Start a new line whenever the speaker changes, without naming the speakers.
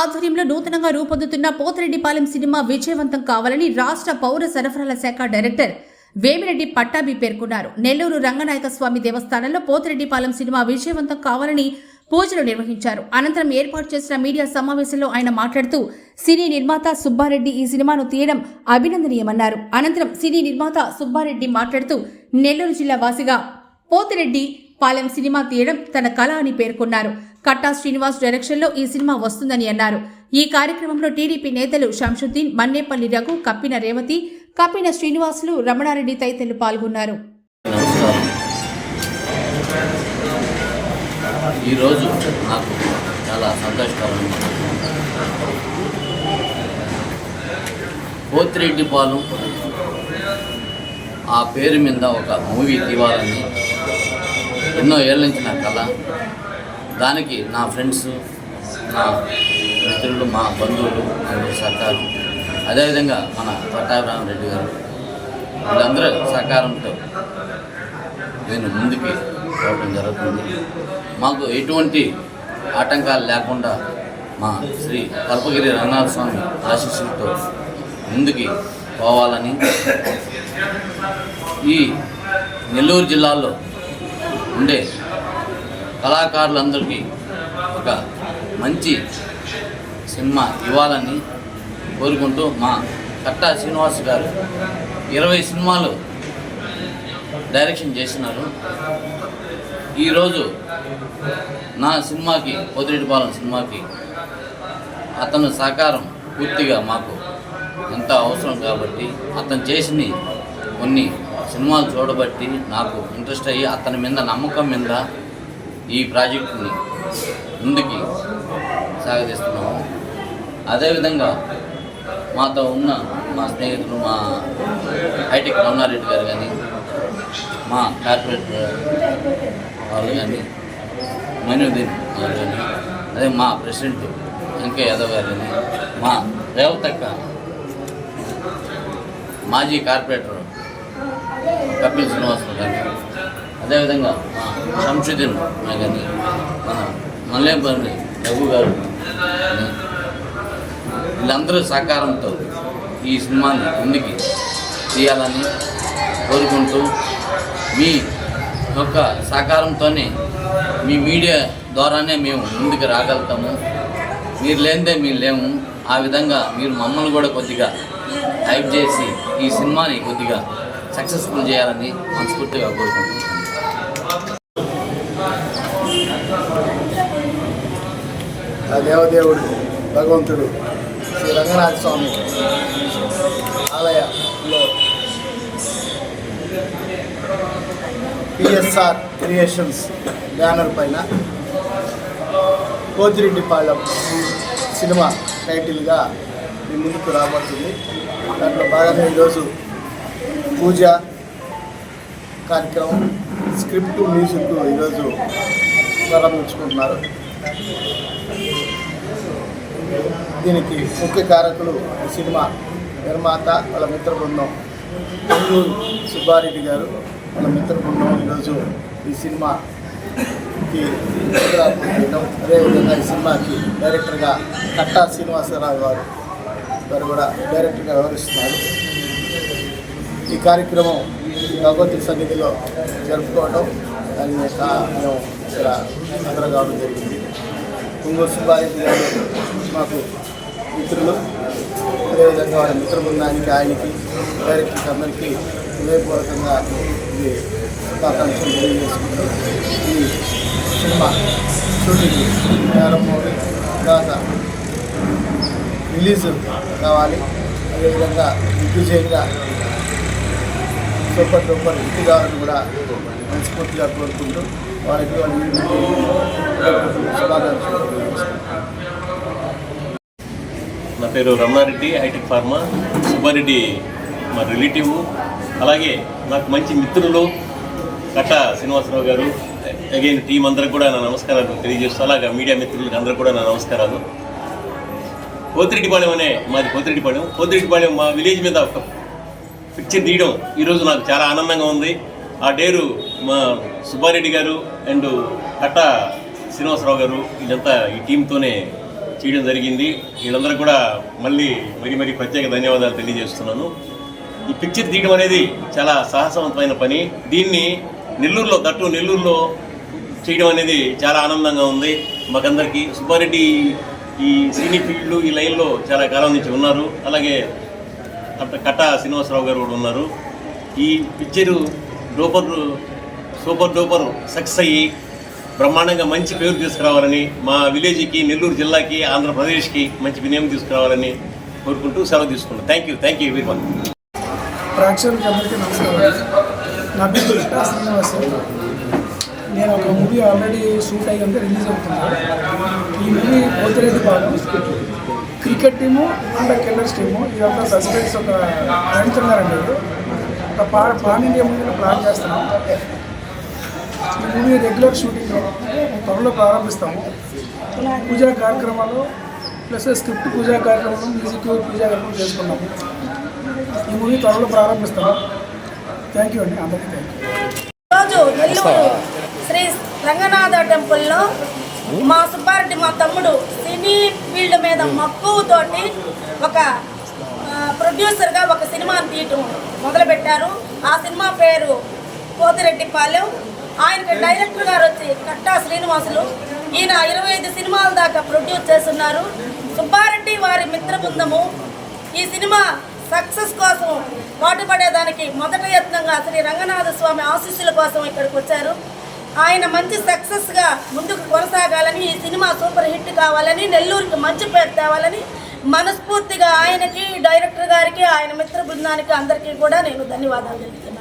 ఆధ్వర్యంలో నూతనంగా రూపొందుతున్న పోతిరెడ్డిపాలెం సినిమా విజయవంతం కావాలని రాష్ట్ర పౌర సరఫరాల శాఖ డైరెక్టర్ వేమిరెడ్డి పట్టాభి పేర్కొన్నారు. నెల్లూరు రంగనాయక స్వామి దేవస్థానంలో పోతిరెడ్డిపాలెం సినిమా విజయవంతం కావాలని పూజలు నిర్వహించారు. అనంతరం ఏర్పాటు చేసిన మీడియా సమావేశంలో ఆయన మాట్లాడుతూ సినీ నిర్మాత సుబ్బారెడ్డి ఈ సినిమాను తీయడం అభినందనీయమన్నారు. అనంతరం సినీ నిర్మాత సుబ్బారెడ్డి మాట్లాడుతూ నెల్లూరు జిల్లా వాసిగా పోతిరెడ్డి పాలెం సినిమా తీయడం తన కళ అని పేర్కొన్నారు. కట్టా శ్రీనివాస్ డైరెక్షన్లో ఈ సినిమా వస్తుందని అన్నారు. ఈ కార్యక్రమంలో టీడీపీ నేతలు షంషుద్దీన్ మన్నేపల్లి రఘు కప్పిన రేవతి కప్పిన శ్రీనివాసులు రమణారెడ్డి తదితరులు పాల్గొన్నారు.
ఈరోజు నాకు చాలా సంతోషకరం పోతిరెడ్డి పాలు ఆ పేరు మీద ఒక మూవీ తీవాలని ఎన్నో ఏళ్ళ నుంచి నా కళ దానికి నా ఫ్రెండ్స్ నా మిత్రులు మా బంధువులు అందరి సహకారం. అదేవిధంగా మన పట్టాభిరామరెడ్డి గారు. వీళ్ళందరూ సహకారంతో నేను ముందుకి పోవడం జరుగుతుంది. మాకు ఎటువంటి ఆటంకాలు లేకుండా మా శ్రీ కల్పగిరి రంగనాథ స్వామి ఆశీస్సులతో ముందుకి పోవాలని ఈ నెల్లూరు జిల్లాలో ఉండే కళాకారులందరికీ ఒక మంచి సినిమా ఇవ్వాలని కోరుకుంటూ మా కట్టా శ్రీనివాస్ గారు ఇరవై సినిమాలు డైరెక్షన్ చేసినారు ఈరోజు నా సినిమాకి పొదిరెడ్డిపాలెం సినిమాకి అతను సహకారం పూర్తిగా మాకు ఎంత అవసరం కాబట్టి అతను చేసిన కొన్ని సినిమాలు చూడబట్టి నాకు ఇంట్రెస్ట్ అయ్యి అతని మీద నమ్మకం మీద ఈ ప్రాజెక్టుని ముందుకి సాగదీస్తున్నాము. అదేవిధంగా మాతో ఉన్న మా స్నేహితులు మా ఐటీ రమణారెడ్డి గారు కానీ మా కార్పొరేట్ వాళ్ళు కానీ మైనుద్దీన్ గారు కానీ అదే మా ప్రెసిడెంట్ వెంకయ్య యాదవ్ గారు కానీ మా రేవతక్క మాజీ కార్పొరేటర్ కపిల్ శ్రీనివాస్ గారు అదేవిధంగా శంషుద్దీన్ గారిని మన మల్లేపల్లి రఘు గారు వీళ్ళందరూ సహకారంతో ఈ సినిమాని ముందుకి తీయాలని కోరుకుంటూ మీ యొక్క సహకారంతోనే మీ మీడియా ద్వారానే మేము ముందుకు రాగలుగుతాము. మీరు లేనిదే మేము లేము. ఆ విధంగా మీరు మమ్మల్ని కూడా కొద్దిగా హైప్ చేసి ఈ సినిమాని కొద్దిగా సక్సెస్ఫుల్ చేయాలని మనస్ఫూర్తిగా కోరుకుంటున్నాను.
ఆ దేవదేవుడు భగవంతుడు శ్రీ రంగనాథ స్వామి ఆలయంలో పిఎస్ఆర్ క్రియేషన్స్ బ్యానర్ పైన కోతిరెడ్డిపాళెం సినిమా టైటిల్గా మీ ముందుకు రాబోతుంది దాంట్లో భాగంగా ఈరోజు పూజ కార్యక్రమం స్క్రిప్ట్ మ్యూజిక్ ఈరోజు ప్రారంభించుకుంటున్నారు దీనికి ముఖ్య కారకులు సినిమా నిర్మాత వాళ్ళ మిత్ర బృందం పొంగూరు సుబ్బారెడ్డి గారు. వాళ్ళ మిత్ర బృందం ఈరోజు ఈ సినిమాకి చేయడం అదేవిధంగా ఈ సినిమాకి డైరెక్టర్గా కట్టా శ్రీనివాసరావు గారు వారు కూడా డైరెక్టర్గా వ్యవహరిస్తున్నారు. ఈ కార్యక్రమం భగవతి సన్నిధిలో జరుపుకోవడం దాని యొక్క మేము ఇక్కడ అందరూ కావడం జరిగింది కుంగూరు సుబ్బాయి మాకు మిత్రులు అదేవిధంగా వాళ్ళ మిత్ర బృందానికి ఆయనకి డైరెక్టర్స్ అందరికీ హృదయపూర్వకంగా ఇది శుభాకాంక్షలు తెలియజేసుకుంటూ ఈ సినిమా షూటింగ్ ప్రారంభమై తర్వాత రిలీజ్ కావాలి. అదేవిధంగా దిగ్విజయంగా సూపర్ సూపర్ ఇంటి కావాలని కూడా మనస్ఫూర్తిగా కోరుకుంటూ వారికి
నా పేరు రమణారెడ్డి హైటెక్ ఫార్మా సుబ్బారెడ్డి మా రిలేటివ్. అలాగే నాకు మంచి మిత్రులు కట్ట శ్రీనివాసరావు గారు. అగైన్ టీం అందరికి కూడా నా నమస్కారాలు తెలియజేస్తూ అలాగే మీడియా మిత్రులకు అందరూ కూడా నా నమస్కారాలు. కోతిరెడ్డిపాళెం అనే మాది కోతిరెడ్డిపాళెం కోతిరెడ్డిపాళెం మా విలేజ్ మీద ఒక పిక్చర్ తీయడం ఈరోజు నాకు చాలా ఆనందంగా ఉంది. ఆ డేరు మా సుబ్బారెడ్డి గారు అండ్ కట్ట శ్రీనివాసరావు గారు వీళ్ళంతా ఈ టీంతోనే చేయడం జరిగింది. వీళ్ళందరూ కూడా మళ్ళీ మరి మరీ ప్రత్యేక ధన్యవాదాలు తెలియజేస్తున్నాను. ఈ పిక్చర్ తీయడం అనేది చాలా సాహసవంతమైన పని. దీన్ని నెల్లూరులో దట్టు నెల్లూరులో చేయడం అనేది చాలా ఆనందంగా ఉంది. మాకందరికీ సుబ్బారెడ్డి ఈ సినీ ఫీల్డ్ ఈ లైన్లో చాలా కాలం నుంచి ఉన్నారు. అలాగే డాక్టర్ కట్ట శ్రీనివాసరావు గారు కూడా ఉన్నారు. ఈ picture duper super duper success అయ్యి బ్రహ్మాండంగా మంచి పేరు తీసుకురావాలని మా విలేజ్కి నెల్లూరు జిల్లాకి ఆంధ్రప్రదేశ్కి మంచి వినయం తీసుకురావాలని కోరుకుంటూ సెలవు తీసుకున్నాను thank you thank you very
ప్రేక్షకులకి అందరికీ నమస్కారం. నా పేరు కృష్ణ నేను ఒక మూవీ ఆల్రెడీ షూట్ అయ్యి ఉంది రిలీజ్ అవుతున్నాను. ఈ మూవీ పోతిరెడ్డి భాగం cricket team and killers team ఇదంతా సస్పెన్స్ ఒక రండి ఒక పా పాన్ ఇండియా మూవీని ప్లాన్ చేస్తున్నాం. ఈ మూవీ రెగ్యులర్ షూటింగ్ త్వరలో ప్రారంభిస్తాము. పూజా కార్యక్రమాలు ప్లస్ స్క్రిప్ట్ పూజా కార్యక్రమాలు మ్యూజిక్ పూజా కార్యక్రమం చేసుకున్నాము ఈ మూవీ త్వరలో ప్రారంభిస్తాము. థ్యాంక్ యూ అండి. అందరికీ థ్యాంక్ యూ
నెల్లూరు శ్రీ రంగనాథ టెంపుల్లో మా సుబ్బారెడ్డి మా తమ్ముడు మీద మక్కువతోటి ఒక ప్రొడ్యూసర్గా ఒక సినిమాను తీయటం మొదలుపెట్టారు. ఆ సినిమా పేరు పోతిరెడ్డిపాలెం. ఆయనకి డైరెక్టర్ గారు వచ్చి కట్టా శ్రీనివాసులు. ఈయన ఇరవై ఐదు సినిమాల దాకా ప్రొడ్యూస్ చేస్తున్నారు. సుబ్బారెడ్డి వారి మిత్ర బృందము ఈ సినిమా సక్సెస్ కోసం పాటుపడేదానికి మొదటి యత్నంగా శ్రీ రంగనాథ స్వామి ఆశీస్సుల కోసం ఇక్కడికి వచ్చారు. ఆయన మంచి సక్సెస్గా ముందుకు కొనసాగాలని ఈ సినిమా సూపర్ హిట్ కావాలని నెల్లూరుకి మంచి పేరు తేవాలని మనస్ఫూర్తిగా ఆయనకి డైరెక్టర్ గారికి ఆయన మిత్ర బృందానికి అందరికీ కూడా నేను ధన్యవాదాలు తెలుపుతున్నాను.